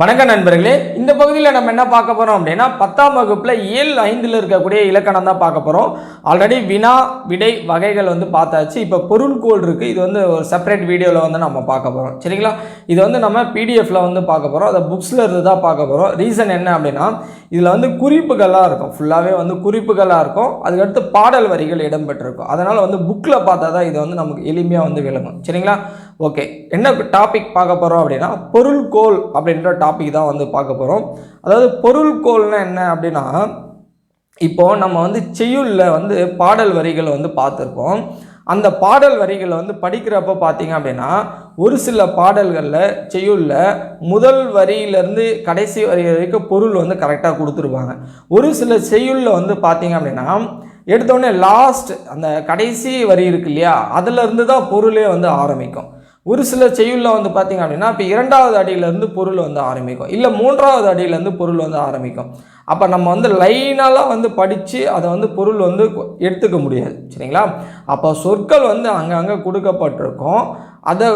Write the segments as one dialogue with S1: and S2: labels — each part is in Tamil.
S1: வணக்கம் நண்பர்களே இந்த பகுதியில் நம்ம என்ன பார்க்க போகிறோம் அப்படின்னா பத்தாம் வகுப்பில் ஏழு ஐந்தில் இருக்கக்கூடிய இலக்கணம் தான் பார்க்க போகிறோம் ஆல்ரெடி வினா விடை வகைகள் வந்து பார்த்தாச்சு. இப்போ பொருள்கோள் இருக்குது இது வந்து ஒரு செப்பரேட் வீடியோவில் வந்து நம்ம பார்க்க போகிறோம் சரிங்களா? இது வந்து நம்ம பிடிஎஃப்பில் வந்து பார்க்க போகிறோம் அதை புக்ஸில் இருந்து தான் பார்க்க போகிறோம் ரீசன் என்ன அப்படின்னா இதில் வந்து குறிப்புகளாக இருக்கும். ஃபுல்லாகவே வந்து குறிப்புகளாக இருக்கும். அதுக்கடுத்து பாடல் வரிகள் இடம்பெற்றிருக்கும். அதனால் வந்து புக்கில் பார்த்தா தான் இது வந்து நமக்கு எளிமையாக வந்து விளங்கும். சரிங்களா? ஓகே என்ன டாபிக் பார்க்க போகிறோம் அப்படின்னா பொருள்கோள் அப்படின்ற டாபிக் தான் வந்து பார்க்க போகிறோம் அதாவது பொருள்கோள்னா என்ன அப்படின்னா இப்போ நம்ம வந்து செய்யுளில் வந்து பாடல் வரிகளை வந்து பார்த்துருப்போம். அந்த பாடல் வரிகளை வந்து படிக்கிறப்ப பார்த்தீங்க அப்படின்னா ஒரு சில பாடல்களில் செய்யுளில் முதல் வரியிலேருந்து கடைசி வரி வரைக்கும் பொருள் வந்து கரெக்டாக கொடுத்துருப்பாங்க. ஒரு சில செய்யுளில் வந்து பார்த்தீங்க அப்படின்னா எடுத்தோடனே லாஸ்ட் அந்த கடைசி வரி இருக்கு இல்லையா அதுலேருந்து தான் பொருளே வந்து ஆரம்பிக்கும். ஒரு சில செய்யுளில் வந்து பார்த்திங்க அப்படின்னா இப்போ இரண்டாவது அடியிலேருந்து பொருள் வந்து ஆரம்பிக்கும். இல்லை மூன்றாவது அடியிலேருந்து பொருள் வந்து ஆரம்பிக்கும். அப்போ நம்ம வந்து லைனெல்லாம் வந்து படித்து அதை வந்து பொருள் வந்து எடுத்துக்க முடியாது. சரிங்களா? அப்போ சொற்கள் வந்து அங்கங்கே கொடுக்கப்பட்டிருக்கும். அதை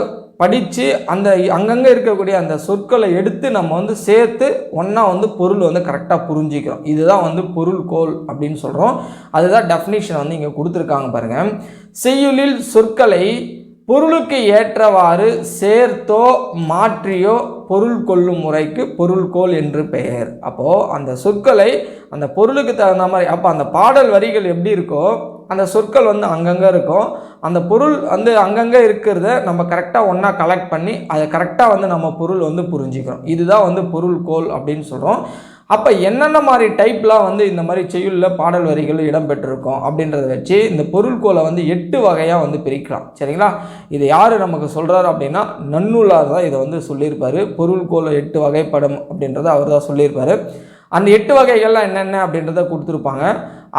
S1: படித்து அந்த அங்கங்கே இருக்கக்கூடிய அந்த சொற்களை எடுத்து நம்ம வந்து சேர்த்து ஒன்றா வந்து பொருள் வந்து கரெக்டாக புரிஞ்சிக்கிறோம். இதுதான் வந்து பொருள் கோல் அப்படின்னு சொல்கிறோம் அதுதான் டெஃபினிஷன் வந்து இங்கே கொடுத்துருக்காங்க பாருங்கள் செய்யுளில் சொற்களை பொருளுக்கு ஏற்றவாறு சேர்த்தோ மாற்றியோ பொருள் கொள்ளும் முறைக்கு பொருள்கோள் என்று பெயர். அப்போது அந்த சொற்களை அந்த பொருளுக்கு தகுந்த மாதிரி அப்போ அந்த பாடல் வரிகள் எப்படி இருக்கோ அந்த சொற்கள் வந்து அங்கங்கே இருக்கும். அந்த பொருள் வந்து அங்கங்கே இருக்கிறத நம்ம கரெக்டாக ஒன்றா கலெக்ட் பண்ணி அதை கரெக்டாக வந்து நம்ம பொருள் வந்து புரிஞ்சுக்கிறோம். இதுதான் வந்து பொருள்கோள் அப்படின்னு சொல்கிறோம் அப்போ என்னென்ன மாதிரி டைப்லாம் வந்து இந்த மாதிரி செய்யுளில் பாடல் வரிகள் இடம்பெற்றிருக்கும் அப்படின்றத வச்சு இந்த பொருள்கோலை வந்து எட்டு வகையாக வந்து பிரிக்கலாம். சரிங்களா? இது யார் நமக்கு சொல்கிறாரு அப்படின்னா நன்னூலார் தான் இதை வந்து சொல்லியிருப்பார். பொருள்கோலை எட்டு வகைப்படும் அப்படின்றத அவர் தான் சொல்லியிருப்பார். அந்த எட்டு வகைகள்லாம் என்னென்ன அப்படின்றத கொடுத்துருப்பாங்க.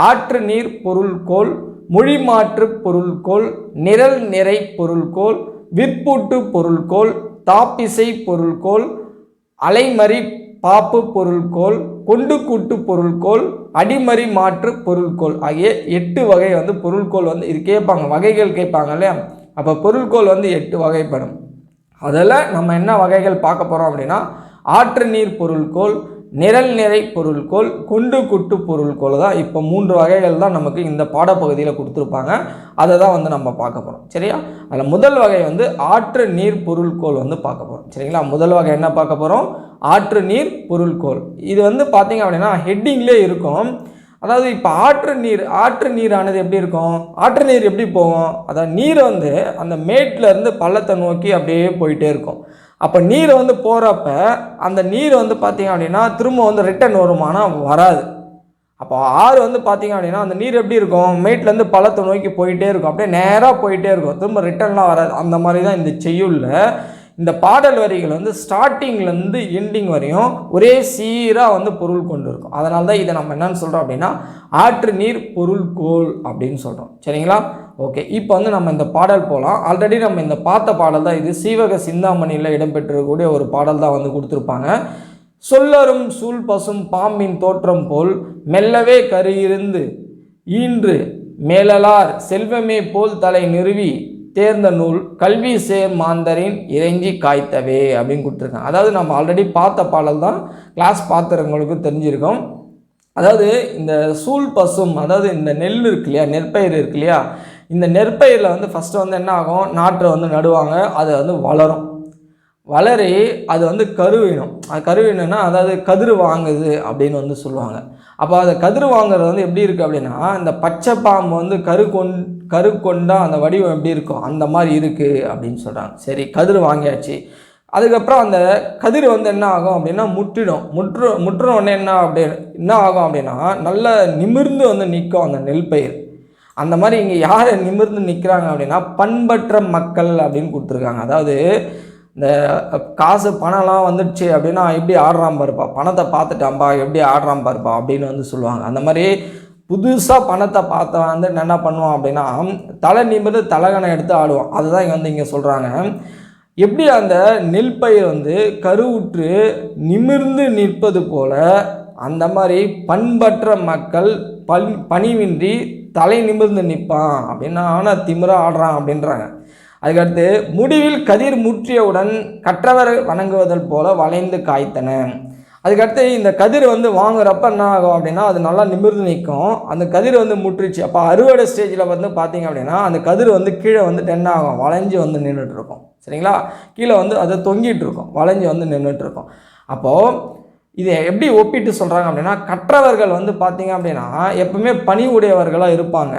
S1: ஆற்று நீர் பொருள்கோள் மொழி மாற்று பொருள்கோள் நிரல் நிறை பொருள்கோள் விற்பூட்டு பொருள்கோள் தாப்பிசை பொருள்கோள் அலைமறி பாப்பு பொருள்கோள் கொண்டு கூட்டு பொருள்கோள் அடிமறி மாற்று பொருள்கோள் ஆகிய எட்டு வகை வந்து பொருள்கோள் வந்து இது கேட்பாங்க. வகைகள் கேட்பாங்க இல்லையா? அப்போ பொருள்கோள் வந்து எட்டு வகைப்படும். அதில் நம்ம என்ன வகைகள் பார்க்க போகிறோம் அப்படின்னா ஆற்று நீர் பொருள்கோள் நிரல் நிறை பொருள்கோள் குண்டு குட்டு பொருள்கோள் தான். இப்போ மூன்று வகைகள் தான் நமக்கு இந்த பாடப்பகுதியில் கொடுத்துருப்பாங்க. அதை தான் வந்து நம்ம பார்க்க போகிறோம் சரியா? அதில் முதல் வகை வந்து ஆற்று நீர் பொருள்கோள் வந்து பார்க்க போகிறோம் சரிங்களா? முதல் வகை என்ன பார்க்க போகிறோம் ஆற்று நீர் பொருள்கோள் இது வந்து பார்த்தீங்க அப்படின்னா ஹெட்டிங்லேயே இருக்கும். அதாவது இப்போ ஆற்று நீர் ஆற்று நீரானது எப்படி இருக்கும்? ஆற்று நீர் எப்படி போகும்? அதாவது நீர் வந்து அந்த மேட்டில் இருந்து பள்ளத்தை நோக்கி அப்படியே போயிட்டே இருக்கும். அப்போ நீர் வந்து போகிறப்ப அந்த நீர் வந்து பார்த்தீங்க அப்படின்னா திரும்ப வந்து ரிட்டர்ன் வருமானா வராது. அப்போ ஆறு வந்து பார்த்தீங்க அப்படின்னா அந்த நீர் எப்படி இருக்கும்? மேட்லேருந்து பழத்தை நோக்கி போயிட்டே இருக்கும். அப்படியே நேராக போயிட்டே இருக்கும். திரும்ப ரிட்டர்ன்லாம் வராது. அந்த மாதிரி தான் இந்த செய்யுளில். இந்த பாடல் வரிகள் வந்து ஸ்டார்டிங்லேருந்து எண்டிங் வரையும் ஒரே சீராக வந்து பொருள் கொண்டு இருக்கும். அதனால தான் இதை நம்ம என்னென்னு சொல்கிறோம் அப்படின்னா ஆற்று நீர் பொருள் கோள் அப்படின்னு சொல்கிறோம் சரிங்களா? ஓகே இப்போ வந்து நம்ம இந்த பாடல் போகலாம் ஆல்ரெடி நம்ம இந்த பார்த்த பாடல் தான் இது. சீவக சிந்தாமணியில் இடம்பெற்றிருக்கக்கூடிய ஒரு பாடல் தான் வந்து கொடுத்துருப்பாங்க. சொல்லரும் சூழ் பசும் பாம்பின் தோற்றம் போல் மெல்லவே கருகிருந்து ஈன்று மேலலார் செல்வமே போல் தலை நிறுவி தேர்ந்த நூல் கல்வி சேர் மாந்தரின் இறைஞ்சி காய்த்தவே அப்படின்னு கொடுத்துருக்காங்க. அதாவது நம்ம ஆல்ரெடி பார்த்த பாடல் தான் கிளாஸ் பார்த்துறவங்களுக்கு தெரிஞ்சிருக்கோம். அதாவது இந்த சூழ் பசும் அதாவது இந்த நெல் இருக்கு இல்லையா நெற்பயிர் இருக்கு இல்லையா இந்த நெற்பயிரில் வந்து ஃபஸ்ட்டு வந்து என்ன ஆகும் நாற்றை வந்து நடுவாங்க அது வந்து வளரும். வளரி அது வந்து கருவினம் அது கருவினம்னா அதாவது கதிர் வாங்குது அப்படின்னு வந்து சொல்லுவாங்க. அப்போ அதை கதிர் வாங்குறது வந்து எப்படி இருக்குது அப்படின்னா இந்த பச்சை பாம்பு வந்து கரு கொண் கரு கொண்டா அந்த வடிவம் எப்படி இருக்கும் அந்த மாதிரி இருக்குது அப்படின்னு சொல்கிறாங்க சரி கதிர் வாங்கியாச்சு. அதுக்கப்புறம் அந்த கதிர் வந்து என்ன ஆகும் அப்படின்னா முற்றிடும். முற்று முற்றின உடனே என்ன அப்படி என்ன ஆகும் அப்படின்னா நல்ல நிமிர்ந்து வந்து நிற்கும் அந்த நெல் பயிர். அந்த மாதிரி இங்கே யார் நிமிர்ந்து நிற்கிறாங்க அப்படின்னா பண்பற்ற மக்கள் அப்படின்னு கொடுத்துருக்காங்க. அதாவது இந்த காசு பணம்லாம் வந்துடுச்சு அப்படின்னா எப்படி ஆடுறான் பாருப்பா. பணத்தை பார்த்துட்டாம்பா எப்படி ஆடுறான் பாருப்பா அப்படின்னு வந்து சொல்லுவாங்க. அந்த மாதிரி புதுசாக பணத்தை பார்த்த வந்து என்ன பண்ணுவான் அப்படின்னா தலை நிமிர்ந்து தலைகணை எடுத்து ஆடுவான். அதுதான் இங்கே வந்து இங்கே சொல்கிறாங்க எப்படி அந்த நெல் பயிர் வந்து கருவுற்று நிமிர்ந்து நிற்பது போல அந்த மாதிரி பண்பற்ற மக்கள் பண் பணிவின்றி தலை நிமிர்ந்து நிற்பான். அப்படின்னா ஆனால் திமிரா ஆடுறான் அப்படின்றாங்க. அதுக்கடுத்து முடிவில் கதிர் முற்றியவுடன் கற்றவர் வணங்குவதல் போல வளைந்து காய்த்தன. அதுக்கடுத்து இந்த கதிர் வந்து வாங்குறப்ப என்ன ஆகும் அப்படின்னா அது நல்லா நிமிர்ந்து நிற்கும். அந்த கதிர் வந்து முற்றுச்சு. அப்போ அறுவடை ஸ்டேஜில் வந்து பார்த்தீங்க அப்படின்னா அந்த கதிர் வந்து கீழே வந்து டென் ஆகும்? வளைஞ்சு வந்து நின்றுட்டு இருக்கும் சரிங்களா? கீழே வந்து அதை தொங்கிட்டு இருக்கும் வளைஞ்சு வந்து நின்றுட்டுருக்கும். அப்போது இதை எப்படி ஒப்பிட்டு சொல்கிறாங்க அப்படின்னா கற்றவர்கள் வந்து பார்த்தீங்க அப்படின்னா எப்பவுமே பணி உடையவர்களாக இருப்பாங்க.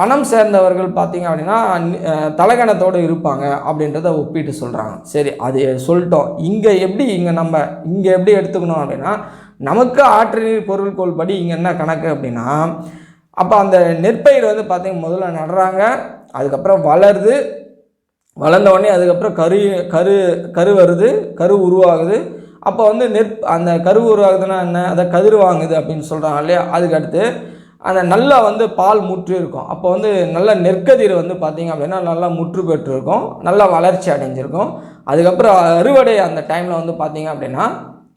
S1: பணம் சேர்ந்தவர்கள் பார்த்தீங்க அப்படின்னா தலகணத்தோடு இருப்பாங்க அப்படின்றத ஒப்பிட்டு சொல்கிறாங்க சரி அது சொல்லிட்டோம். இங்கே எப்படி இங்கே நம்ம இங்கே எப்படி எடுத்துக்கணும் அப்படின்னா நமக்கு ஆற்று நீர் பொருட்கோள் படி இங்கே என்ன கணக்கு அப்படின்னா அப்போ அந்த நெற்பயிர் வந்து பார்த்திங்க முதல்ல நடுறாங்க அதுக்கப்புறம் வளருது வளர்ந்த உடனே அதுக்கப்புறம் கரு கரு கரு வருது கரு உருவாகுது. அப்போ வந்து நெற் அந்த கரு உருவாகுதுன்னா என்ன? அதை கதிர் வாங்குது அப்படின்னு சொல்கிறாங்க இல்லையா? அதுக்கடுத்து அந்த நல்லா வந்து பால் முற்று இருக்கும் அப்போ வந்து நல்ல நெற்கதிர் வந்து பார்த்திங்க அப்படின்னா நல்லா முற்று பெற்றிருக்கும். நல்லா வளர்ச்சி அடைஞ்சிருக்கும். அதுக்கப்புறம் அறுவடை அந்த டைமில் வந்து பார்த்திங்க அப்படின்னா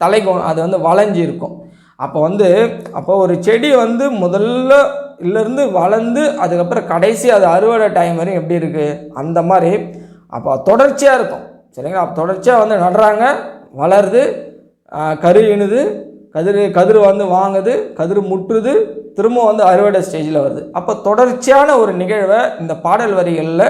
S1: தலைக்கு அது வந்து வளைஞ்சி இருக்கும் அப்போ வந்து அப்போ ஒரு செடி வந்து முதல்ல இருந்து வளர்ந்து அதுக்கப்புறம் கடைசி அது அறுவடை டைம் வரையும் எப்படி இருக்குது அந்த மாதிரி. அப்போ தொடர்ச்சியாக இருக்கும். சரிங்களா? அப்போ தொடர்ச்சியாக வந்து நடுறாங்க வளருது கரு இணுது கதிர் கதிர் வந்து வாங்குது கதிர் முட்டுது திரும்ப வந்து அறுவடை ஸ்டேஜில் வருது. அப்போ தொடர்ச்சியான ஒரு நிகழ்வை இந்த பாடல் வரிகளில்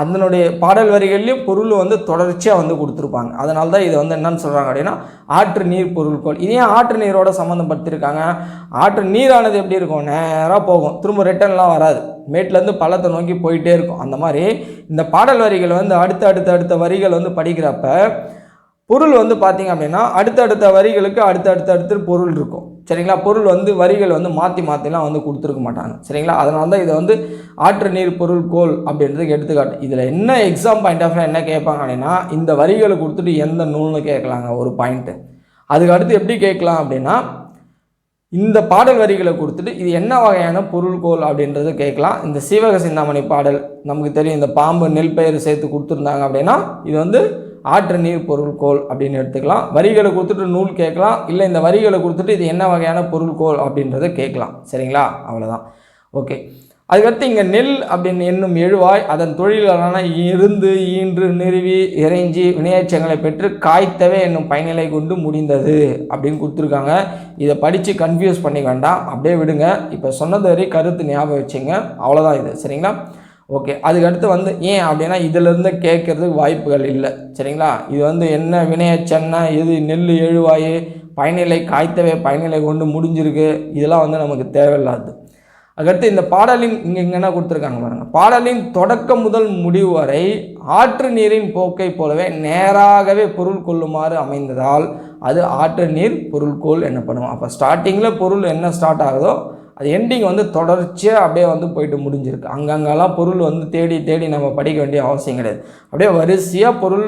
S1: அதனுடைய பாடல் வரிகள்லையும் பொருள் வந்து தொடர்ச்சியாக வந்து கொடுத்துருப்பாங்க. அதனால தான் இதை வந்து என்னன்னு சொல்கிறாங்க அப்படின்னா ஆற்று நீர் பொருட்கள் போல் ஏன் ஆற்று நீரோட சம்மந்தப்படுத்தியிருக்காங்க ஆற்று நீரானது எப்படி இருக்கும்? நேராக போகும். திரும்ப ரிட்டர்ன்லாம் வராது. மேட்லேருந்து பள்ளத்தை நோக்கி போயிட்டே இருக்கும். அந்த மாதிரி இந்த பாடல் வரிகள் வந்து அடுத்த அடுத்த அடுத்த வரிகள் வந்து படிக்கிறப்ப பொருள் வந்து பார்த்திங்க அப்படின்னா அடுத்தடுத்த வரிகளுக்கு அடுத்தடுத்த அடுத்து பொருள் இருக்கும். சரிங்களா? பொருள் வந்து வரிகள் வந்து மாற்றி மாற்றிலாம் வந்து கொடுத்துருக்க மாட்டாங்க. சரிங்களா? அதனால தான் இதை வந்து ஆற்று நீர் பொருள் கோல் அப்படின்றதுக்கு எடுத்துக்காட்டு. இதில் என்ன எக்ஸாம் பாயிண்ட் ஆஃப் என்ன கேட்பாங்க அப்படின்னா இந்த வரிகளை கொடுத்துட்டு எந்த நூல்னு கேட்கலாங்க ஒரு பாயிண்ட்டு அதுக்கு அடுத்து எப்படி கேட்கலாம் அப்படின்னா இந்த பாடல் வரிகளை கொடுத்துட்டு இது என்ன வகையான பொருள்கோள் அப்படின்றத கேட்கலாம். இந்த சீவக சிந்தாமணி பாடல் நமக்கு தெரியும் இந்த பாம்பு நெல் பயிர் சேர்த்து கொடுத்துருந்தாங்க அப்படின்னா இது வந்து ஆற்று நீர் பொருள்கோள் அப்படின்னு எடுத்துக்கலாம். வரிகளை கொடுத்துட்டு நூல் கேட்கலாம். இல்லை இந்த வரிகளை கொடுத்துட்டு இது என்ன வகையான பொருள்கோள் அப்படின்றத கேட்கலாம். சரிங்களா? அவ்வளோதான் ஓகே. அதுக்கடுத்து இங்கே நெல் அப்படின்னு என்னும் எழுவாய் அதன் தொழிலான இருந்து ஈன்று நிறுவி இறைஞ்சி வினையச்சங்களை பெற்று காய்த்தவே என்னும் பயனிலை கொண்டு முடிந்தது அப்படின்னு கொடுத்துருக்காங்க. இதை படித்து கன்ஃபியூஸ் பண்ணி வேண்டாம். அப்படியே விடுங்க. இப்போ சொன்னது வரை கருத்து ஞாபகம் வச்சுங்க. அவ்வளோதான் இது. சரிங்களா? ஓகே அதுக்கடுத்து வந்து ஏன் அப்படின்னா இதிலிருந்து கேட்கறதுக்கு வாய்ப்புகள் இல்லை. சரிங்களா? இது வந்து என்ன வினையச்சன்னா எது நெல் எழுவாயு பயனிலை காய்த்தவே பயனிலை கொண்டு முடிஞ்சிருக்கு. இதெல்லாம் வந்து நமக்கு தேவையில்லாது. அதுக்கடுத்து இந்த பாடலின் இங்கே இங்கே என்ன கொடுத்துருக்காங்க பாருங்கள் பாடலின் தொடக்கம் முதல் முடிவு வரை ஆற்று நீரின் போக்கை போலவே நேராகவே பொருள் கொள்ளுமாறு அமைந்ததால் அது ஆற்று நீர் பொருள்கோள் எனப்படும் அப்போ ஸ்டார்டிங்கில் பொருள் என்ன ஸ்டார்ட் ஆகுதோ அது எண்டிங் வந்து தொடர்ச்சியாக அப்படியே வந்து போயிட்டு முடிஞ்சிருக்கு. அங்கங்கெல்லாம் பொருள் வந்து தேடி தேடி நம்ம படிக்க வேண்டிய அவசியம் கிடையாது. அப்படியே வரிசையாக பொருள்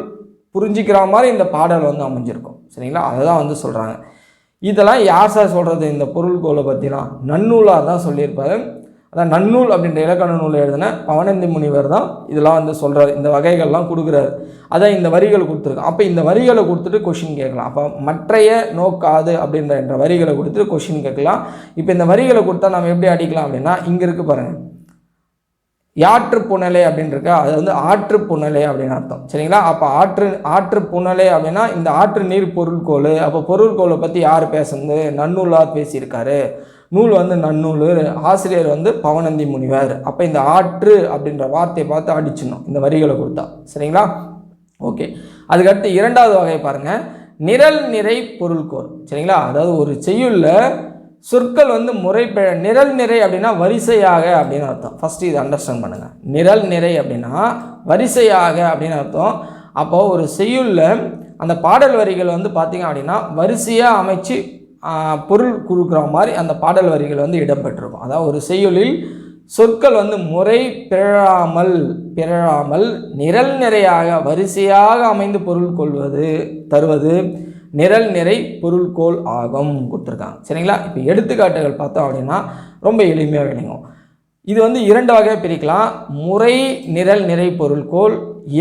S1: புரிஞ்சிக்கிற மாதிரி இந்த பாடல் வந்து அமைஞ்சிருக்கும். சரிங்களா? அதை தான் வந்து சொல்கிறாங்க இதெல்லாம் யார் சார் சொல்கிறது இந்த பொருள்கோளை பற்றிலாம் நன்னூலாக தான் சொல்லியிருப்பாரு. அதான் நன்னூல் அப்படின்ற இலக்கண நூலை எழுதின பவனந்தி முனிவர் தான் இதெல்லாம் வந்து சொல்கிறார் இந்த வகைகள்லாம் கொடுக்குறாரு. அதான் இந்த வரிகள் கொடுத்துருக்கோம் அப்போ இந்த வரிகளை கொடுத்துட்டு கொஷின் கேட்கலாம். அப்போ மற்றைய நோக்காது அப்படின்ற என்ற வரிகளை கொடுத்துட்டு கொஷின் கேட்கலாம். இப்போ இந்த வரிகளை கொடுத்தா நம்ம எப்படி அடிக்கலாம் அப்படின்னா இங்கே இருக்கு பாருங்கள் யாற்று புனலை அப்படின்னு இருக்கா அது வந்து ஆற்று புனலை அப்படின்னு அர்த்தம். சரிங்களா? அப்போ ஆற்று ஆற்று புனலை அப்படின்னா இந்த ஆற்று நீர் பொருள்கோள் அப்போ பொருள்கோளை பற்றி யார் பேசுனது? நன்னூலார் பேசியிருக்காரு. நூல் வந்து நன்னூல் ஆசிரியர் வந்து பவனந்தி முனிவர். அப்போ இந்த ஆற்று அப்படின்ற வார்த்தையை பார்த்து அடிச்சிடணும் இந்த வரிகளை கொடுத்தா. சரிங்களா? ஓகே. அதுக்கடுத்து இரண்டாவது வகை பாருங்கள் நிரல் நிறை பொருள்கோள். சரிங்களா? அதாவது ஒரு செய்யுளில் சொற்கள் வந்து முறைப்பெ நிரல் நிறை அப்படின்னா வரிசையாக அப்படின்னு அர்த்தம். ஃபஸ்ட்டு இதை அண்டர்ஸ்டாண்ட் பண்ணுங்கள் நிரல் நிறை அப்படின்னா வரிசையாக அப்படின்னு அர்த்தம். அப்போது ஒரு செய்யுளில் அந்த பாடல் வரிகள் வந்து பார்த்திங்க அப்படின்னா வரிசையாக அமைச்சு பொருள் கொடுக்குற மாதிரி அந்த பாடல் வரிகள் வந்து இடம்பெற்றிருக்கும். அதாவது ஒரு செய்யுளில் சொற்கள் வந்து முறை பிறழாமல் பிறழாமல் நிரல் நிறையாக வரிசையாக அமைந்து பொருள் கொள்வது தருவது நிரல் நிறை பொருள்கோள் ஆகும் கொடுத்துருக்காங்க. சரிங்களா? இப்போ எடுத்துக்காட்டுகள் பார்த்தோம் அப்படின்னா ரொம்ப எளிமையாக விளங்கும். இது வந்து இரண்டு வகையாக பிரிக்கலாம். முறை நிரல் நிறை பொருள்கோள்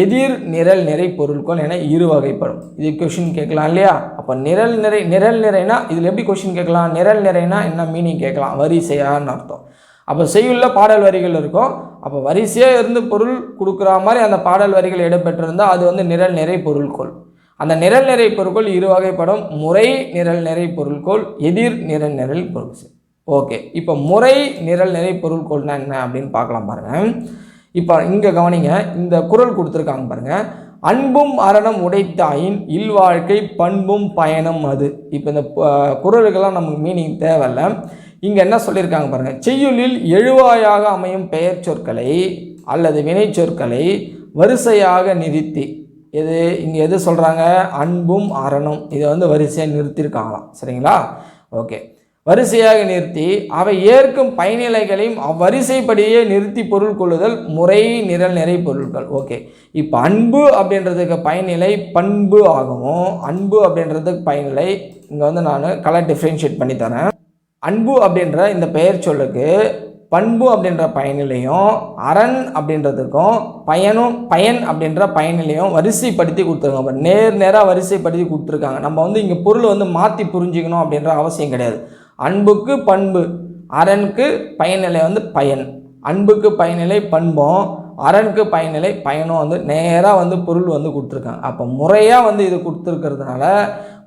S1: எதிர் நிரல் நிறை பொருள்கோள் என இரு வகைப்படும். இது கொஷின் கேட்கலாம் இல்லையா? அப்போ நிரல் நிறை நிரல் நிறைனா இதில் எப்படி கொஷின் கேட்கலாம்? நிரல் நிறைனா என்ன மீனிங் கேட்கலாம்? வரிசையான்னு அர்த்தம். அப்போ செய்யுள்ள பாடல் வரிகள் இருக்கும். அப்போ வரிசையாக இருந்து பொருள் கொடுக்குற மாதிரி அந்த பாடல் வரிகள் இடம்பெற்றிருந்தால் அது வந்து நிரல் நிறை பொருள்கோள். அந்த நிரல் நிறை பொருட்கள் இரு வகைப்படும். முறை நிரல் நிறை பொருள்கோள் எதிர் நிரல் நிரல் பொருட்கள். ஓகே. இப்போ முறை நிரல் நிறை பொருள்கோள்னா என்ன அப்படின்னு பார்க்கலாம் பாருங்கள் இப்போ இங்கே கவனிங்க இந்த குறள் கொடுத்துருக்காங்க பாருங்கள் அன்பும் அரணம் உடைத்தாயின் இல்வாழ்க்கை பண்பும் பயணம் அது. இப்போ இந்த குரலுக்கெல்லாம் குறளுக்கெல்லாம் நமக்கு மீனிங் தேவையில்ல. இங்கே என்ன சொல்லியிருக்காங்க பாருங்கள் செய்யுளில் எழுவாயாக அமையும் பெயர் சொற்களை அல்லது வினை சொற்களை வரிசையாக நிறுத்தி எது இங்கே எது சொல்கிறாங்க அன்பும் அறனும் இதை வந்து வரிசையாக நிறுத்தியிருக்காங்களாம். சரிங்களா? ஓகே. வரிசையாக நிறுத்தி அவை ஏற்கும் பயனிலைகளையும் அவ்வரிசைப்படியே நிறுத்தி பொருள் கொள்ளுதல் முறை நிரல் நிறை பொருட்கள் ஓகே. இப்போ அன்பு அப்படின்றதுக்கு பயனிலை பண்பு ஆகவும் அன்பு அப்படின்றதுக்கு பயனிலை இங்கே வந்து நான் கலர் டிஃப்ரென்ஷியேட் பண்ணி தரேன். அன்பு அப்படின்ற இந்த பெயர் சொல்லுக்கு பண்பு அப்படின்ற பயனிலையும் அரண் அப்படின்றதுக்கும் பயனும் பயன் அப்படின்ற பயனிலையும் வரிசைப்படுத்தி கொடுத்துருக்காங்க அப்போ நேர் நேராக வரிசைப்படுத்தி கொடுத்துருக்காங்க. நம்ம வந்து இங்கே பொருள் வந்து மாற்றி புரிஞ்சுக்கணும் அப்படின்ற அவசியம் கிடையாது. அன்புக்கு பண்பு அரணுக்கு பயனிலை வந்து பயன். அன்புக்கு பயனிலை பண்பும் அரணுக்கு பயனிலை பயனும் வந்து நேராக வந்து பொருள் வந்து கொடுத்துருக்காங்க. அப்போ முறையாக வந்து இது கொடுத்துருக்கிறதுனால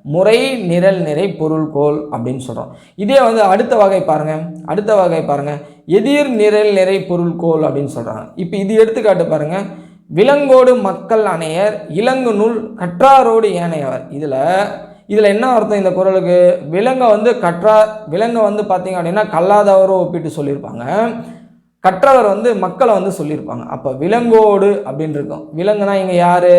S1: முறை நிரல் நிறை பொருள்கோள் அப்படின்னு சொல்கிறோம் இதே வந்து அடுத்த வகை பாருங்கள் அடுத்த வகை பாருங்கள் எதிர் நிரல் நிறை பொருள்கோள் அப்படின்னு சொல்கிறாங்க இப்போ இது எடுத்துக்காட்டு பாருங்கள் விலங்கோடு மக்கள் அணையர் இலங்கு நூல் கற்றாரோடு ஏனையவர். இதில் இதில் என்ன அர்த்தம் இந்த குறளுக்கு விலங்கை வந்து கற்றா விலங்கை வந்து பார்த்தீங்க அப்படின்னா கல்லாதவரோ ஒப்பிட்டு சொல்லியிருப்பாங்க. கற்றவர் வந்து மக்களை வந்து சொல்லியிருப்பாங்க. அப்போ விலங்கோடு அப்படின்னு இருக்கும். விலங்குனா இங்கே யார்?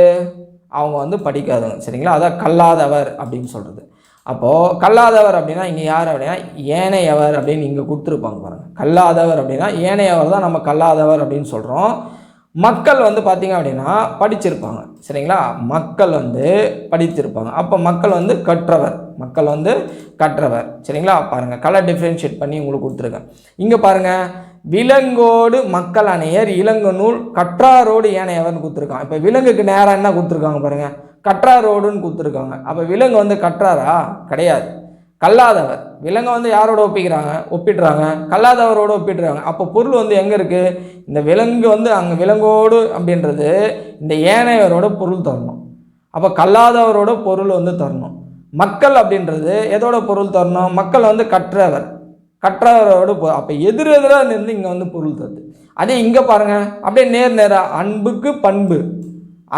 S1: அவங்க வந்து படிக்காதவங்க சரிங்களா? அதான் கல்லாதவர் அப்படின்னு சொல்கிறது அப்போது கல்லாதவர் அப்படின்னா இங்கே யார் அப்படின்னா ஏனையவர் அப்படின்னு இங்கே கொடுத்துருப்பாங்க பாருங்கள் கல்லாதவர் அப்படின்னா ஏனையவர் தான் நம்ம கல்லாதவர் அப்படின்னு சொல்கிறோம் மக்கள் வந்து பார்த்திங்க அப்படின்னா படிச்சிருப்பாங்க சரிங்களா? மக்கள் வந்து படித்திருப்பாங்க. அப்போ மக்கள் வந்து கற்றவர் மக்கள் வந்து கற்றவர் சரிங்களா? பாருங்கள் கலர் டிஃப்ரென்ஷியேட் பண்ணி உங்களுக்கு கொடுத்துருக்கேன். இங்கே பாருங்கள் விலங்கோடு மக்கள் அணையர் இலங்கு நூல் கற்றாரோடு ஏனையவர்னு கொடுத்துருக்கான் இப்போ விலங்குக்கு நேராக என்ன கொடுத்துருக்காங்க பாருங்கள் கற்றாரோடுன்னு கொடுத்துருக்காங்க. அப்போ விலங்கு வந்து கற்றாரா? கிடையாது. கல்லாதவர். விலங்கை வந்து யாரோட ஒப்பிக்கிறாங்க? ஒப்பிடுறாங்க. கல்லாதவரோட ஒப்பிடுறாங்க. அப்போ பொருள் வந்து எங்கே இருக்குது இந்த விலங்கு வந்து அங்கே விலங்கோடு அப்படின்றது இந்த ஏனையவரோட பொருள் தரணும். அப்போ கல்லாதவரோட பொருள் வந்து தரணும். மக்கள் அப்படின்றது எதோட பொருள் தரணும்? மக்கள் வந்து கற்றவர். கற்றவரோடு போ அப்போ எதிர் எதிராக நின்று இங்கே வந்து பொருள் தருது. அதே இங்கே பாருங்கள் அப்படியே நேர் நேராக அன்புக்கு பண்பு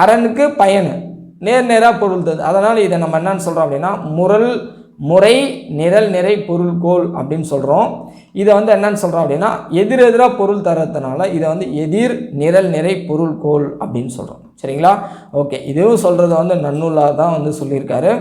S1: அரனுக்கு பயன் நேர் நேராக பொருள் தருது. அதனால் இதை நம்ம என்னன்னு சொல்கிறோம் அப்படின்னா முரல் முறை நிரல் நிறை பொருள் கோல் அப்படின்னு சொல்கிறோம் இதை வந்து என்னன்னு சொல்கிறோம் அப்படின்னா எதிர் எதிராக பொருள் தரதுனால இதை வந்து எதிர் நிரல் நிறை பொருள் கோல் அப்படின்னு சொல்கிறோம் சரிங்களா? ஓகே இதுவும் சொல்கிறது வந்து நன்னூலாக தான் வந்து சொல்லியிருக்காரு.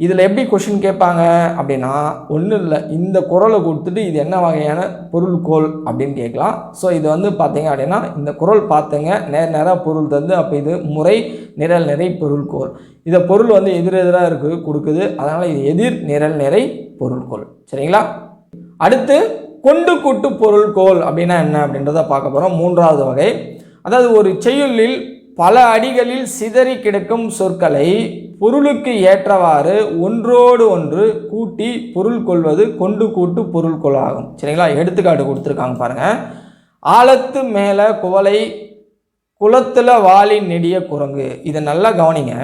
S1: இதில் எப்படி கொஷின் கேட்பாங்க அப்படின்னா ஒன்றும் இல்லை இந்த குரலை கொடுத்துட்டு இது என்ன வகையான பொருள்கோள் அப்படின்னு கேட்கலாம். ஸோ இது வந்து பார்த்தீங்க அப்படின்னா இந்த குறள் பார்த்தங்க நேர் நேராக பொருள் தந்து அப்போ இது முறை நிரல் நிறை பொருள்கோள். இதை பொருள் வந்து எதிரெதிராக இருக்கு கொடுக்குது. அதனால் இது எதிர் நிரல் நிறை பொருள்கோள். சரிங்களா? அடுத்து கொண்டு கூட்டு பொருள்கோள் அப்படின்னா என்ன அப்படின்றத பார்க்க போகிறோம் மூன்றாவது வகை. அதாவது ஒரு செய்யுளில் பல அடிகளில் சிதறி கிடக்கும் சொற்களை பொருளுக்கு ஏற்றவாறு ஒன்றோடு ஒன்று கூட்டி பொருள் கொள்வது கொண்டு கூட்டு பொருள் கொள்ளாகும். சரிங்களா? எடுத்துக்காட்டு கொடுத்துருக்காங்க பாருங்கள் ஆழத்து மேலே குவளை குளத்தில் வாளி நெடிய குரங்கு. இதை நல்லா கவனிங்க.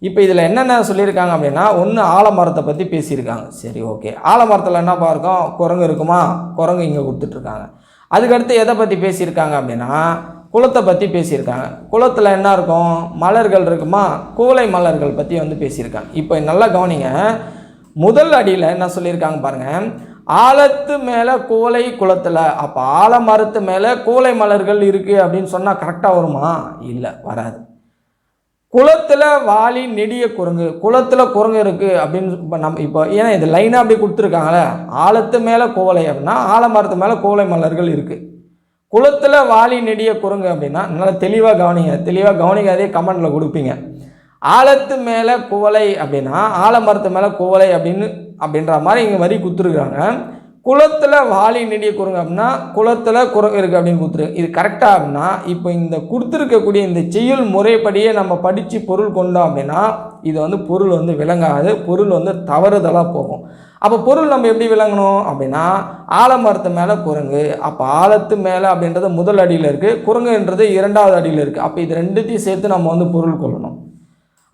S1: இப்போ இதில் என்னென்ன சொல்லியிருக்காங்க அப்படின்னா ஒன்று ஆலமரத்தை பற்றி பேசியிருக்காங்க. சரி ஓகே. ஆலமரத்தில் என்னப்பா இருக்கும் குரங்கு இருக்குமா? குரங்கு இங்கே கொடுத்துட்ருக்காங்க அதுக்கடுத்து எதை பற்றி பேசியிருக்காங்க அப்படின்னா குளத்தை பற்றி பேசியிருக்காங்க. குளத்தில் என்ன இருக்கும்? மலர்கள் இருக்குமா? குவளை மலர்கள் பற்றி வந்து பேசியிருக்காங்க. இப்போ நல்லா கவனிங்க. முதல் அடியில் என்ன சொல்லியிருக்காங்க பாருங்கள் ஆழத்து மேலே குவளை குளத்தில். அப்போ ஆலமரத்து மேலே குவளை மலர்கள் இருக்குது அப்படின்னு சொன்னால் கரெக்டாக வருமா? இல்லை வராது. குளத்தில் வாலி நெடிய குரங்கு. குளத்தில் குரங்கு இருக்குது அப்படின்னு இப்போ நம்ம இப்போ ஏன்னா இது லைனாக அப்படி கொடுத்துருக்காங்களே. ஆழத்து மேலே குவளை அப்படின்னா ஆலமரத்து மேலே குவளை மலர்கள் இருக்குது குளத்தில் வாலி நெடிய குரங்கு அப்படின்னா நல்லா தெளிவாக கவனிங்க. தெளிவாக கவனிக்காதே கமெண்டில் கொடுப்பீங்க. ஆழத்து மேலே குவலை அப்படின்னா ஆலமரத்து மேலே குவலை அப்படின்னு அப்படின்ற மாதிரி இங்கே வரி கொடுத்துருக்குறாங்க குளத்தில் வாலி நெடிய குரங்கு அப்படின்னா குளத்தில் குரங்கு இருக்குது அப்படின்னு கொடுத்துருக்கு இது கரெக்டாக அப்படின்னா இப்போ இந்த கொடுத்துருக்கக்கூடிய இந்த செய்யுள் முறைப்படியே நம்ம படித்து பொருள் கொண்டோம் அப்படின்னா இது வந்து பொருள் வந்து விளங்காது. பொருள் வந்து தவறுதலாக போகும். அப்போ பொருள் நம்ம எப்படி விளங்கணும் அப்படின்னா ஆலமரத்து மேலே குரங்கு. அப்போ ஆழத்து மேலே அப்படின்றது முதல் அடியில் இருக்குது குரங்குன்றது இரண்டாவது அடியில் இருக்குது அப்போ இது ரெண்டுத்தையும் சேர்த்து நம்ம வந்து பொருள் கொள்ளணும்.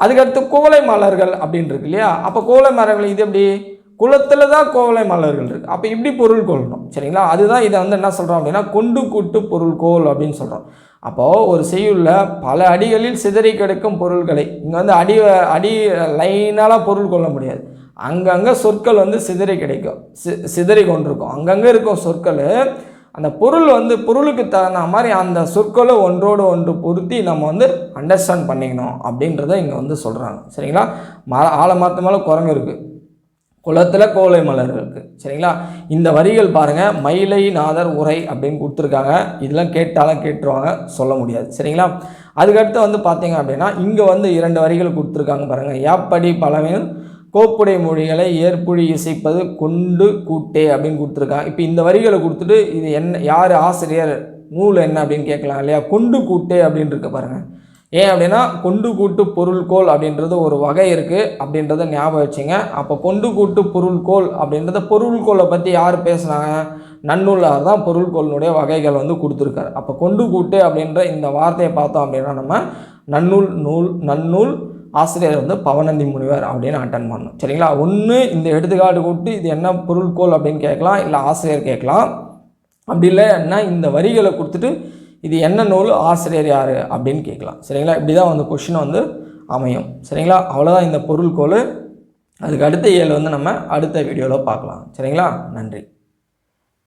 S1: அதுக்கடுத்து கோலை மலர்கள் அப்படின்னு இருக்கு இல்லையா? அப்போ கோலை மரங்கள் இது எப்படி? குளத்தில் தான் கோவலை மலர்கள் இருக்குது அப்போ இப்படி பொருள் கொள்ளணும். சரிங்களா? அதுதான் இதை வந்து என்ன சொல்கிறோம் அப்படின்னா கொண்டு கூட்டு பொருள் கோல் அப்படின்னு சொல்கிறோம் அப்போது ஒரு செய்யுள்ள பல அடிகளில் சிதறி கிடக்கும் பொருள்களை இங்கே வந்து அடி அடி லைனாலாம் பொருள் கொள்ள முடியாது. அங்கங்கே சொற்கள் வந்து சிதறி கிடைக்கும். சி சிதறி கொண்டிருக்கும். அங்கங்கே இருக்கும் சொற்கள் அந்த பொருள் வந்து பொருளுக்கு தகுந்த மாதிரி அந்த சொற்களை ஒன்றோடு ஒன்று பொருத்தி நம்ம வந்து அண்டர்ஸ்டாண்ட் பண்ணிக்கணும் அப்படின்றத இங்கே வந்து சொல்கிறாங்க சரிங்களா? ம ஆலமரத்து மேலே குரங்கு இருக்குது குளத்தில் கோலை மலர் இருக்குது சரிங்களா? இந்த வரிகள் பாருங்கள் மயிலை நாதர் உரை அப்படின்னு கொடுத்துருக்காங்க. இதெல்லாம் கேட்டாலும் கேட்டுருவாங்க சொல்ல முடியாது. சரிங்களா? அதுக்கடுத்து வந்து பார்த்தீங்க அப்படின்னா இங்கே வந்து இரண்டு வரிகள் கொடுத்துருக்காங்க பாருங்கள் யாப்படி பழமையும் கோப்புடை மொழிகளை ஏற்புழி இசைப்பது கொண்டு கூட்டே அப்படின்னு கொடுத்துருக்காங்க இப்போ இந்த வரிகளை கொடுத்துட்டு இது என்ன யார் ஆசிரியர் நூல் என்ன அப்படின்னு கேட்கலாம் இல்லையா? கொண்டு கூட்டே அப்படின்னு இருக்க பாருங்கள் ஏன் அப்படின்னா கொண்டு கூட்டு பொருள்கோள் அப்படின்றது ஒரு வகை இருக்குது அப்படின்றத ஞாபகம் வச்சுங்க. அப்போ கொண்டு கூட்டு பொருள்கோள் அப்படின்றத பொருள்கோளை பற்றி யார் பேசுனாங்க? நன்னூலார் தான் பொருள்கோளினுடைய வகைகள் வந்து கொடுத்துருக்காரு. அப்போ கொண்டு கூட்டு அப்படின்ற இந்த வார்த்தையை பார்த்தோம் அப்படின்னா நம்ம நன்னூல் நூல் நன்னூல் ஆசிரியர் வந்து பவனந்தி முனிவர் அப்படின்னு அட்டன் பண்ணணும். சரிங்களா? ஒன்று இந்த எடுத்துக்காட்டு கூட்டு இது என்ன பொருள்கோள் அப்படின்னு கேட்கலாம் இல்லை ஆசிரியர் கேட்கலாம். அப்படி இல்லைன்னா இந்த வரிகளை கொடுத்துட்டு இது என்ன நூல் ஆசிரியர் யார் அப்படின்னு கேட்கலாம். சரிங்களா? இப்படி தான் வந்து கொஷின் வந்து அமையும். சரிங்களா? அவ்வளோதான் இந்த பொருள்கோள். அதுக்கு அடுத்த ஏழு வந்து நம்ம அடுத்த வீடியோவில் பார்க்கலாம். சரிங்களா? நன்றி.